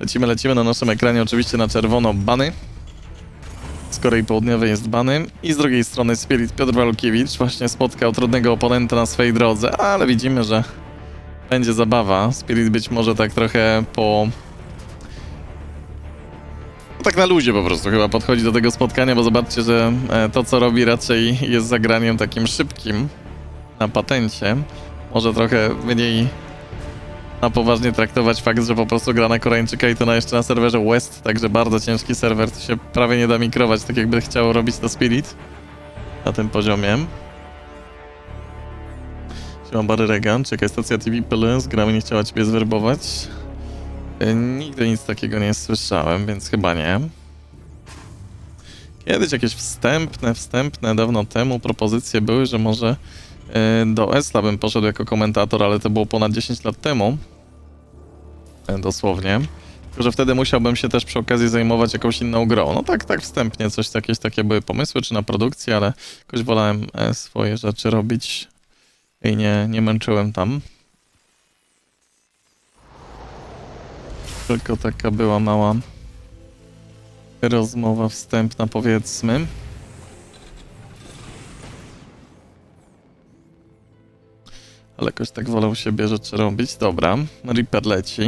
Lecimy, lecimy na naszym ekranie oczywiście na czerwono bany. Z Korei Południowej jest bany. I z drugiej strony Spirit Piotr Walukiewicz właśnie spotkał trudnego oponenta na swojej drodze, ale widzimy, że będzie zabawa. Spirit być może tak trochę po... No tak na luzie po prostu chyba podchodzi do tego spotkania, bo zobaczcie, że e, to co robi raczej jest zagraniem takim szybkim na patencie. Może trochę mniej na poważnie traktować fakt, że po prostu gra na Koreańczyka i to na jeszcze na serwerze West, także bardzo ciężki serwer, to się prawie nie da mikrować, tak jakby chciało robić to Spirit na tym poziomie. Siema Barry Regan, czekaj, stacja TV Plus, gramy nie chciała ciebie zwerbować. E, Nigdy nic takiego nie słyszałem, więc chyba nie. Kiedyś jakieś wstępne, wstępne, dawno temu propozycje były, że może do Esla bym poszedł jako komentator, ale to było ponad 10 lat temu. E, Dosłownie. Tylko, że wtedy musiałbym się też przy okazji zajmować jakąś inną grą. No tak, tak wstępnie, coś jakieś takie były pomysły, czy na produkcję, ale jakoś wolałem e, swoje rzeczy robić i nie, nie męczyłem tam. Tylko taka była mała rozmowa wstępna, powiedzmy. Ale jakoś tak wolał siebie rzeczy robić. Dobra, Reaper leci.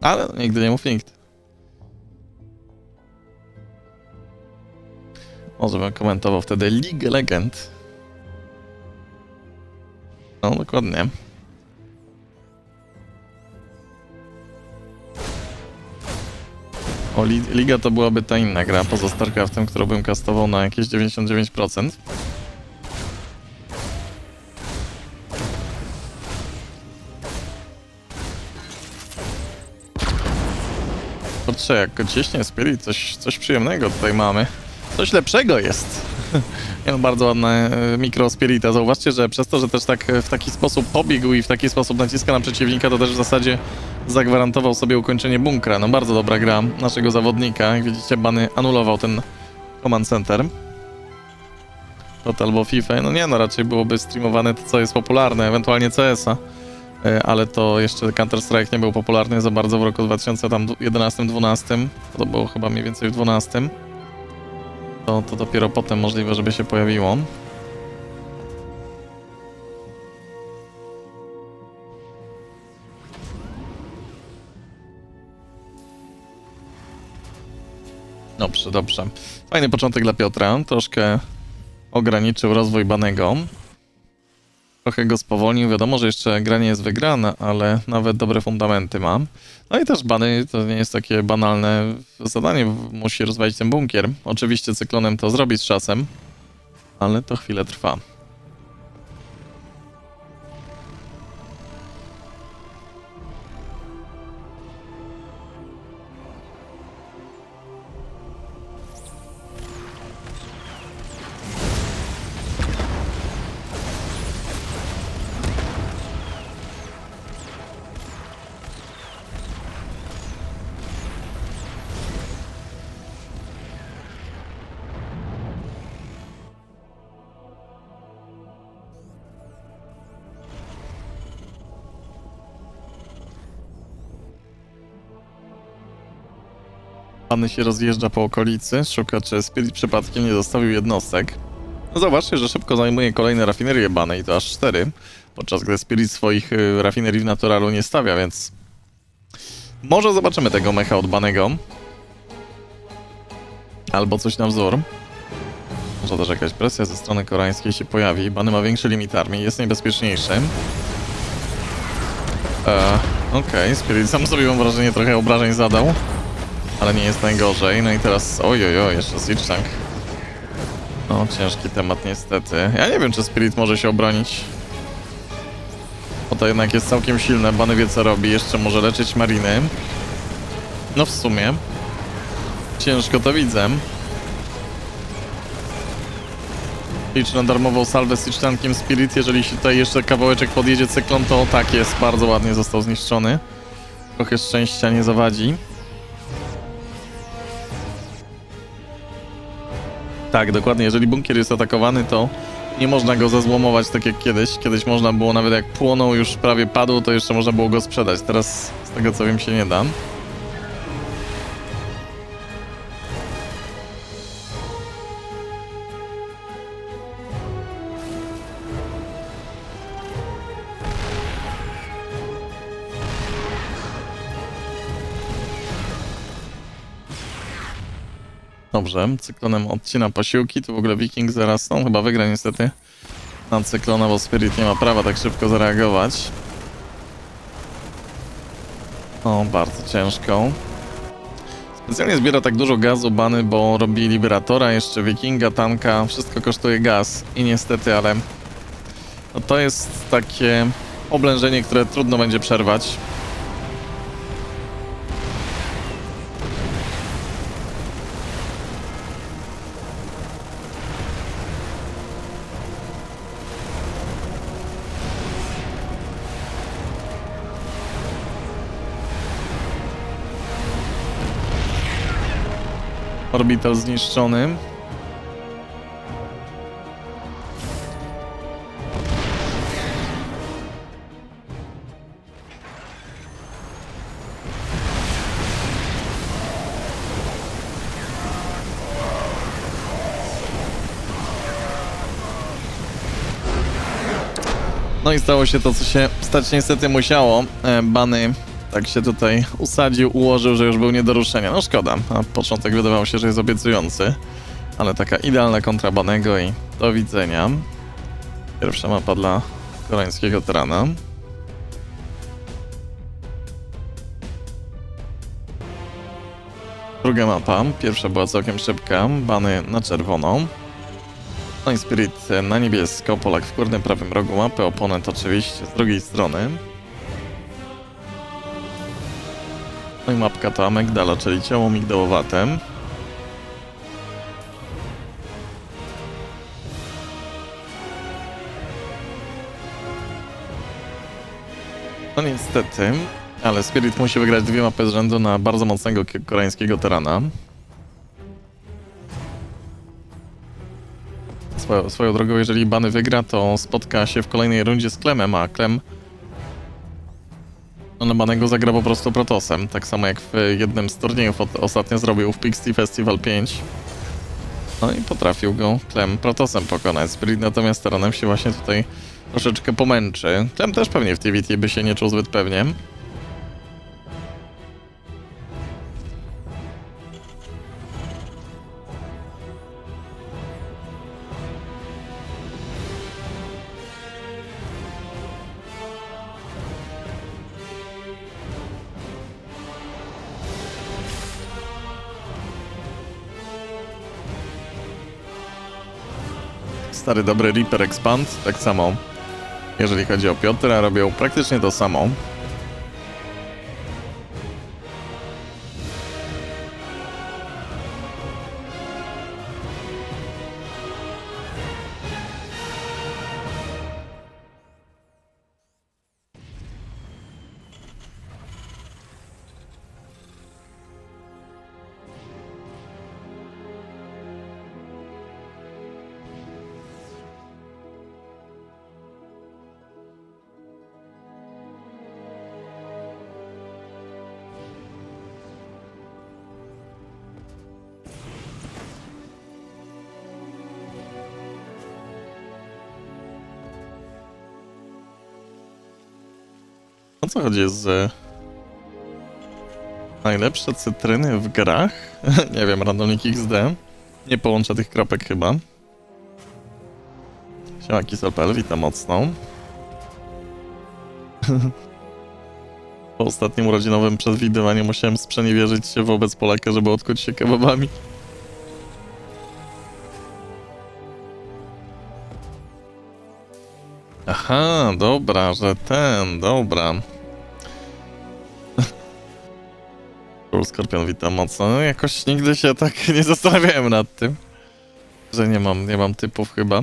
Ale nigdy nie mów nikt. Może bym komentował wtedy League Legend. No, dokładnie. O, li Liga to byłaby ta inna gra poza StarCraftem, którą bym kastował na jakieś 99%. Patrzę, jak go ciśnie Spirit, coś, coś przyjemnego tutaj mamy. Coś lepszego jest. No, bardzo ładne e, mikro Spirita. Zauważcie, że przez to, że też tak e, w taki sposób pobiegł i w taki sposób naciska na przeciwnika, to też w zasadzie zagwarantował sobie ukończenie bunkra. No bardzo dobra gra naszego zawodnika. Jak widzicie, Bany anulował ten Command Center. Total albo FIFA. No nie no, raczej byłoby streamowane to, co jest popularne, ewentualnie CS-a. E, Ale to jeszcze Counter-Strike nie był popularny za bardzo w roku 2011-2012. To było chyba mniej więcej w 2012 to, to dopiero potem możliwe, żeby się pojawiło. Dobrze, dobrze. Fajny początek dla Piotra. Troszkę ograniczył rozwój Banego. Trochę go spowolnił. Wiadomo, że jeszcze gra nie jest wygrana, ale nawet dobre fundamenty ma. No i też Bany to nie jest takie banalne zadanie. Musi rozwalić ten bunkier. Oczywiście cyklonem to zrobi z czasem, ale to chwilę trwa. Bany się rozjeżdża po okolicy, szuka czy Spirit przypadkiem nie zostawił jednostek. No zobaczcie, że szybko zajmuje kolejne rafinerie Bany i to aż cztery, podczas gdy Spirit swoich y, rafinerii w Naturalu nie stawia, więc może zobaczymy tego mecha od Banego. Albo coś na wzór. Może też jakaś presja ze strony koreańskiej się pojawi. Bany ma większy limit armii, jest niebezpieczniejszy. Eee, Okej, Spirit sam sobie mam wrażenie trochę obrażeń zadał. Ale nie jest najgorzej. No i teraz, ojojo, jeszcze Tank. No, ciężki temat niestety. Ja nie wiem, czy Spirit może się obronić. Bo to jednak jest całkiem silne. Bany wie, co robi. Jeszcze może leczyć mariny. No w sumie. Ciężko to widzę. Licz na darmową salwę z Tankiem Spirit. Jeżeli się tutaj jeszcze kawałeczek podjedzie cyklon, to tak jest. Bardzo ładnie został zniszczony. Trochę szczęścia nie zawadzi. Tak, dokładnie. Jeżeli bunkier jest atakowany, to Nie można go zezłomować tak jak kiedyś. Kiedyś można było, nawet jak płonął, już prawie padł, to jeszcze można było go sprzedać. Teraz z tego co wiem się nie da. Dobrze, cyklonem odcina posiłki, tu w ogóle Viking zaraz, no chyba wygra niestety na cyklona, bo Spirit nie ma prawa tak szybko zareagować. O, bardzo ciężko. Specjalnie zbiera tak dużo gazu bany, bo robi Liberatora, jeszcze Wikinga, tanka, wszystko kosztuje gaz i niestety, ale no to jest takie oblężenie, które trudno będzie przerwać. Orbital zniszczony. No i stało się to, co się stać niestety musiało. E, Bany tak się tutaj usadził, ułożył, że już był nie do ruszenia. No szkoda, a początek wydawał się, że jest obiecujący. Ale taka idealna kontra Banego i do widzenia. Pierwsza mapa dla koreańskiego terana. Druga mapa, pierwsza była całkiem szybka, bany na czerwono. No na niebiesko, Polak w górnym prawym rogu mapy, oponent oczywiście z drugiej strony. No i mapka to amygdala, czyli ciało migdałowate. No niestety, ale Spirit musi wygrać dwie mapy z rzędu na bardzo mocnego koreańskiego terana. Swoją drogą, jeżeli Bany wygra, to spotka się w kolejnej rundzie z Klemem, a Klem no Banego zagra po prostu Protosem, tak samo jak w jednym z turniejów ostatnio zrobił w Pixie Festival 5. No i potrafił go Klem Protosem pokonać. Spirit natomiast teranem się właśnie tutaj troszeczkę pomęczy. Klem też pewnie w TVT by się nie czuł zbyt pewnie. Stary dobry Reaper Expand, tak samo. Jeżeli chodzi o Piotra, robią praktycznie to samo. O co chodzi z... Najlepsze cytryny w grach? nie wiem, randomnik XD. Nie połączę tych kropek chyba. Siema Kiselpel, witam mocno. po ostatnim urodzinowym przewidywaniu musiałem sprzeniewierzyć się wobec Polaka, żeby odkuć się kebabami. Aha, dobra, że ten, dobra. Król Skorpion, witam mocno. No, jakoś nigdy się tak nie zastanawiałem nad tym, że nie mam, nie mam typów chyba.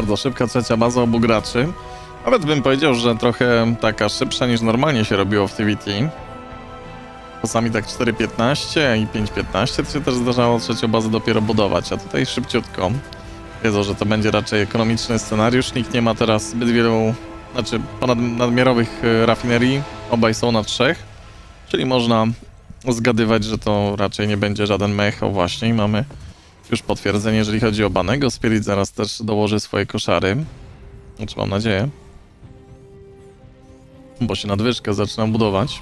Bardzo szybka trzecia baza obu graczy. Nawet bym powiedział, że trochę taka szybsza niż normalnie się robiło w TVT. Czasami tak 4.15 i 5.15 to się też zdarzało trzecią bazę dopiero budować, a tutaj szybciutko. Wiedzą, że to będzie raczej ekonomiczny scenariusz. Nikt nie ma teraz zbyt wielu, znaczy ponad nadmiarowych e, rafinerii. Obaj są na trzech, czyli można zgadywać, że to raczej nie będzie żaden mech. O właśnie, mamy już potwierdzenie, jeżeli chodzi o Banego. Spirit zaraz też dołoży swoje koszary. Znaczy mam nadzieję. Bo się nadwyżkę zaczyna budować.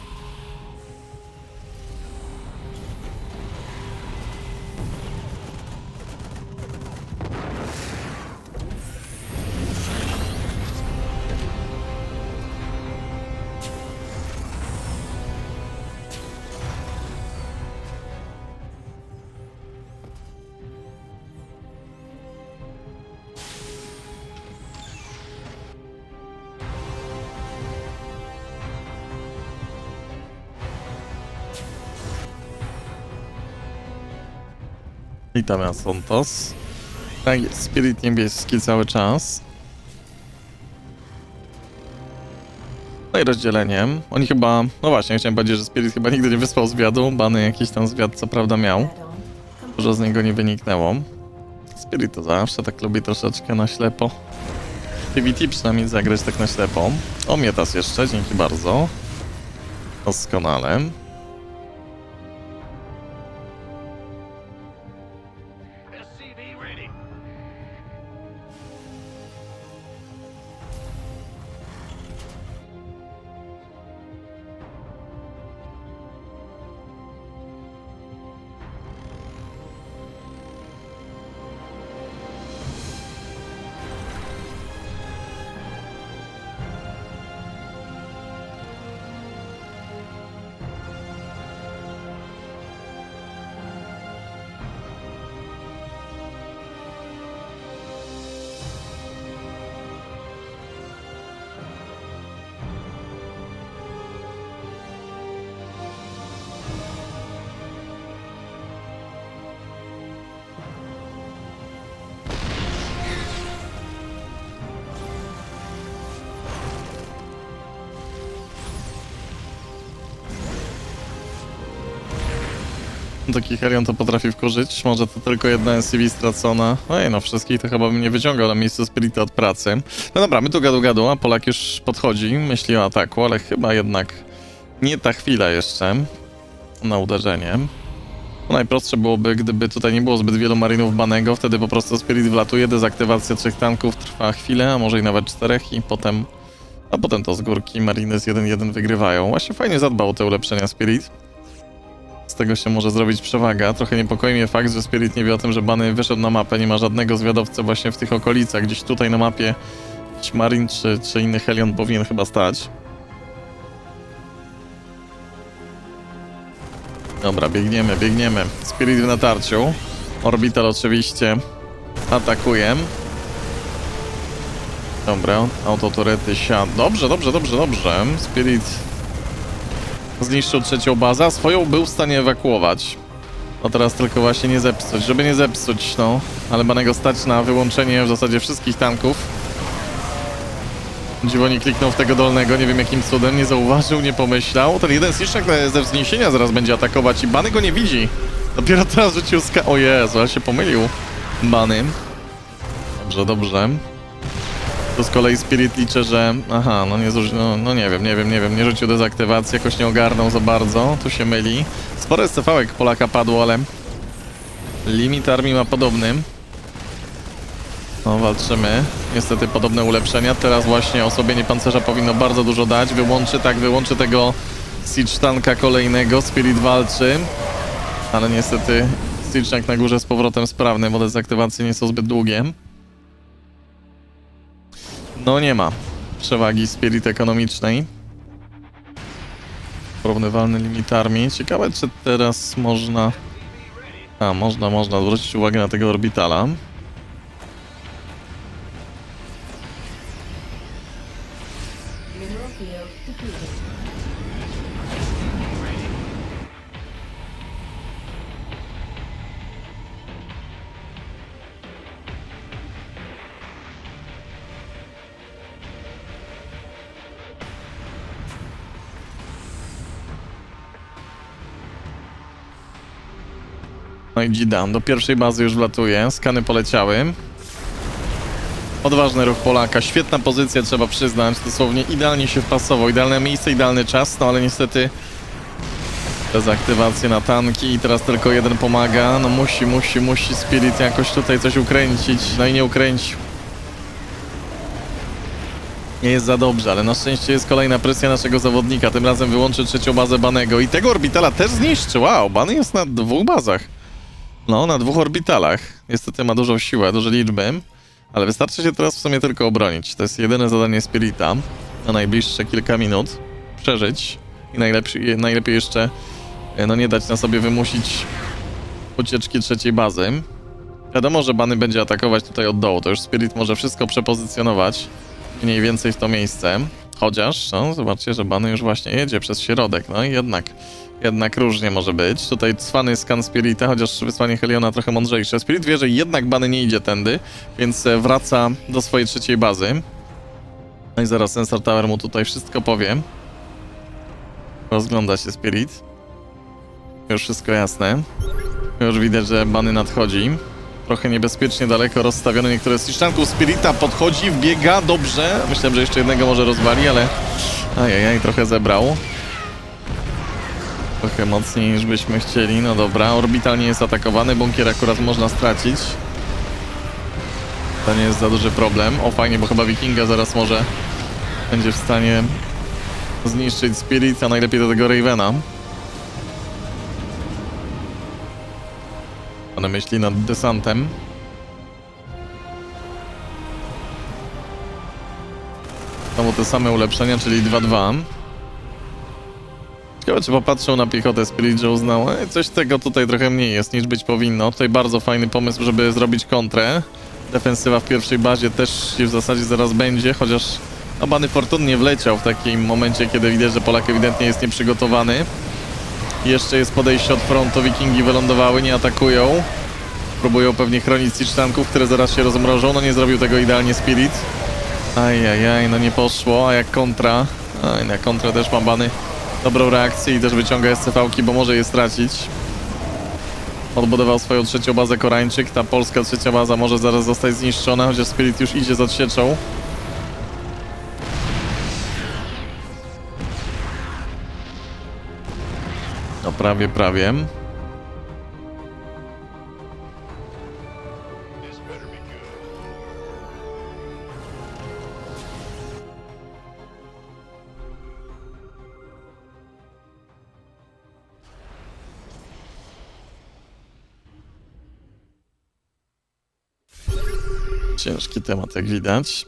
Witamy Asontos. Tak jest, Spirit niebieski cały czas. No i rozdzieleniem. Oni chyba, no właśnie, chciałem powiedzieć, że Spirit chyba nigdy nie wysłał zwiadu. Bany jakiś tam zwiad co prawda miał. Dużo z niego nie wyniknęło. Spirit to zawsze tak lubi troszeczkę na ślepo. PvT przynajmniej zagrać tak na ślepo. O, Mietas jeszcze, dzięki bardzo. Doskonale. Taki Helion to potrafi wkurzyć. Może to tylko jedna NCV stracona. Ej, no wszystkich to chyba bym nie wyciągał na miejscu Spirita od pracy. No dobra, my tu gadu gadu, a Polak już podchodzi, myśli o ataku, ale chyba jednak nie ta chwila jeszcze na uderzenie. No najprostsze byłoby, gdyby tutaj nie było zbyt wielu marinów banego, wtedy po prostu Spirit wlatuje, dezaktywacja trzech tanków trwa chwilę, a może i nawet czterech i potem... A potem to z górki mariny z 1-1 wygrywają. Właśnie fajnie zadbał o te ulepszenia Spirit. Tego się może zrobić przewaga. Trochę niepokoi mnie fakt, że Spirit nie wie o tym, że Bany wyszedł na mapę. Nie ma żadnego zwiadowcy właśnie w tych okolicach. Gdzieś tutaj na mapie jakiś Marin czy, czy inny Helion powinien chyba stać. Dobra, biegniemy, biegniemy. Spirit w natarciu. Orbital oczywiście atakuje. Dobra, autoturety siad. Dobrze, dobrze, dobrze, dobrze. Spirit zniszczył trzecią bazę, a swoją był w stanie ewakuować. No teraz tylko właśnie nie zepsuć, żeby nie zepsuć, no. Ale Banego stać na wyłączenie w zasadzie wszystkich tanków. Dziwo nie kliknął w tego dolnego, nie wiem jakim cudem, nie zauważył, nie pomyślał. Ten jeden Siszczak ze wzniesienia zaraz będzie atakować i Bany go nie widzi. Dopiero teraz rzucił ska... O Jezu, ale się pomylił. Bany. Dobrze, dobrze. Tu z kolei Spirit liczę, że... Aha, no nie zuży... no, no nie wiem, nie wiem, nie wiem, nie rzucił dezaktywacji, jakoś nie ogarnął za bardzo, tu się myli. Sporo scv Polaka padło, ale... Limit armii ma podobny. No, walczymy. Niestety podobne ulepszenia. Teraz właśnie osłabienie pancerza powinno bardzo dużo dać. Wyłączy, tak, wyłączy tego Siege tanka kolejnego. Spirit walczy. Ale niestety Siege tank na górze z powrotem sprawny, bo dezaktywacje nie są zbyt długie. No nie ma przewagi Spirit ekonomicznej. porównywalny limitarmi. Ciekawe, czy teraz można... A, można, można zwrócić uwagę na tego orbitala. No i Gidan, do pierwszej bazy już wlatuje, skany poleciały. Odważny ruch Polaka, świetna pozycja trzeba przyznać, dosłownie idealnie się wpasował, idealne miejsce, idealny czas, no ale niestety dezaktywację na tanki i teraz tylko jeden pomaga, no musi, musi, musi Spirit jakoś tutaj coś ukręcić, no i nie ukręcił. Nie jest za dobrze, ale na szczęście jest kolejna presja naszego zawodnika, tym razem wyłączy trzecią bazę Banego i tego orbitala też zniszczy, wow, Bany jest na dwóch bazach. No, na dwóch orbitalach. Niestety ma dużą siłę, duże liczby, ale wystarczy się teraz w sumie tylko obronić. To jest jedyne zadanie Spirita na najbliższe kilka minut. Przeżyć i najlepszy, najlepiej jeszcze e, no nie dać na sobie wymusić ucieczki trzeciej bazy. Wiadomo, że Bany będzie atakować tutaj od dołu, to już Spirit może wszystko przepozycjonować mniej więcej w to miejsce. Chociaż, no, zobaczcie, że Bany już właśnie jedzie przez środek, no i jednak jednak różnie może być. Tutaj cwany skan Spirita, chociaż wysłanie Heliona trochę mądrzejsze. Spirit wie, że jednak Bany nie idzie tędy, więc e, wraca do swojej trzeciej bazy. No i zaraz Sensor Tower mu tutaj wszystko powie. Rozgląda się Spirit. Już wszystko jasne. Już widać, że Bany nadchodzi. Trochę niebezpiecznie daleko rozstawione niektóre z niszczanków Spirita. Podchodzi, wbiega, dobrze. Myślałem, że jeszcze jednego może rozwali, ale... Ajajaj, trochę zebrał. Trochę mocniej niż byśmy chcieli. No dobra, orbital nie jest atakowany, bunkier akurat można stracić. To nie jest za duży problem. O fajnie, bo chyba Wikinga zaraz może będzie w stanie zniszczyć Spirit, a najlepiej do tego Ravena. One myśli nad desantem. Znowu te same ulepszenia, czyli 2-2. Ciekawe, czy popatrzył na piechotę Spirit, że uznał, e, coś tego tutaj trochę mniej jest niż być powinno. Tutaj bardzo fajny pomysł, żeby zrobić kontrę. Defensywa w pierwszej bazie też w zasadzie zaraz będzie, chociaż Obany fortunnie wleciał w takim momencie, kiedy widać, że Polak ewidentnie jest nieprzygotowany. Jeszcze jest podejście od frontu, Wikingi wylądowały, nie atakują. Próbują pewnie chronić Sicztanków, które zaraz się rozmrożą. No nie zrobił tego idealnie Spirit. Ajajaj, no nie poszło, a jak kontra. Aj, na kontrę też ma bany dobrą reakcję i też wyciąga SCV-ki, bo może je stracić. Odbudował swoją trzecią bazę Korańczyk. Ta polska trzecia baza może zaraz zostać zniszczona, chociaż Spirit już idzie z odsieczą. No prawie, prawie. Ciężki temat, jak widać.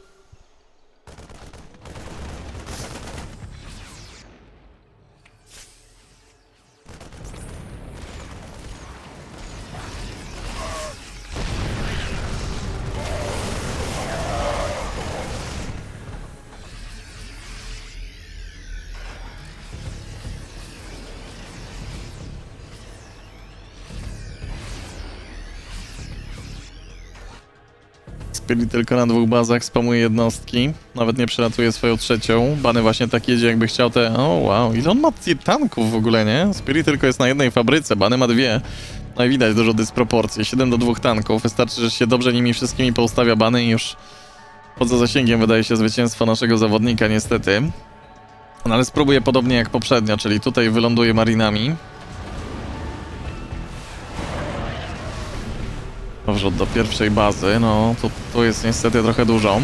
Spirit tylko na dwóch bazach spamuje jednostki. Nawet nie przelatuje swoją trzecią. Bany właśnie tak jedzie, jakby chciał te... O, wow. Ile on ma tanków w ogóle, nie? Spirit tylko jest na jednej fabryce, Bany ma dwie. No i widać dużo dysproporcji. 7 do 2 tanków. Wystarczy, że się dobrze nimi wszystkimi poustawia Bany i już poza zasięgiem wydaje się zwycięstwo naszego zawodnika, niestety. No ale spróbuję podobnie jak poprzednio, czyli tutaj wyląduje marinami. powrót do pierwszej bazy, no to, to jest niestety trochę dużą.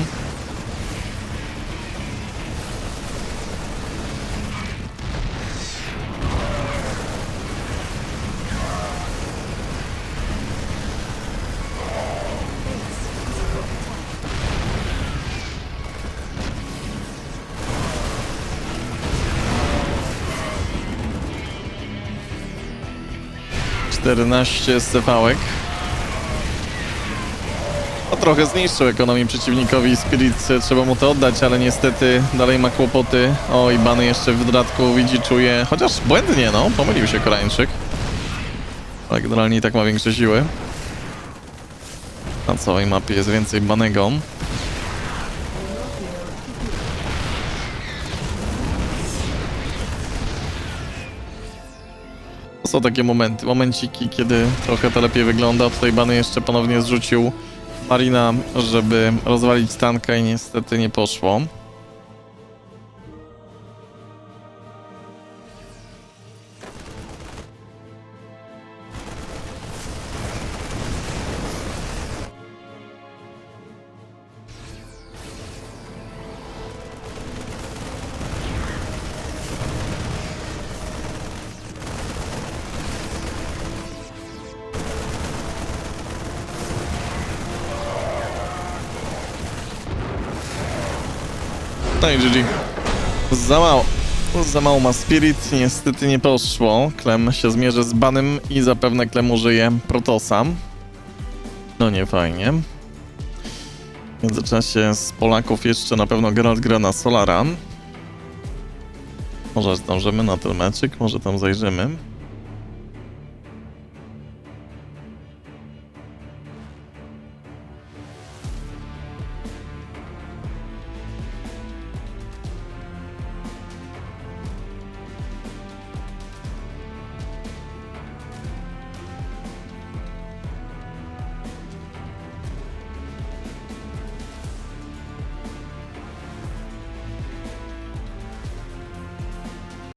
Czternaście stefałek. Trochę zniszczył ekonomię przeciwnikowi Spirit, trzeba mu to oddać, ale niestety dalej ma kłopoty. O, i Bany jeszcze w dodatku widzi, czuje, chociaż błędnie, no, pomylił się Koreańczyk. Ale generalnie i tak ma większe siły. Na całej mapie jest więcej Banego. To są takie momenty, momenciki, kiedy trochę to lepiej wygląda. Tutaj Bany jeszcze ponownie zrzucił Marina, żeby rozwalić tanka i niestety nie poszło. GG. Za mało. Za mało ma Spirit, niestety nie poszło. Klem się zmierzy z Banem i zapewne Klem użyje Protosa. No nie fajnie. W międzyczasie z Polaków jeszcze na pewno Geralt gra na Solara. Może zdążymy na ten meczyk, może tam zajrzymy.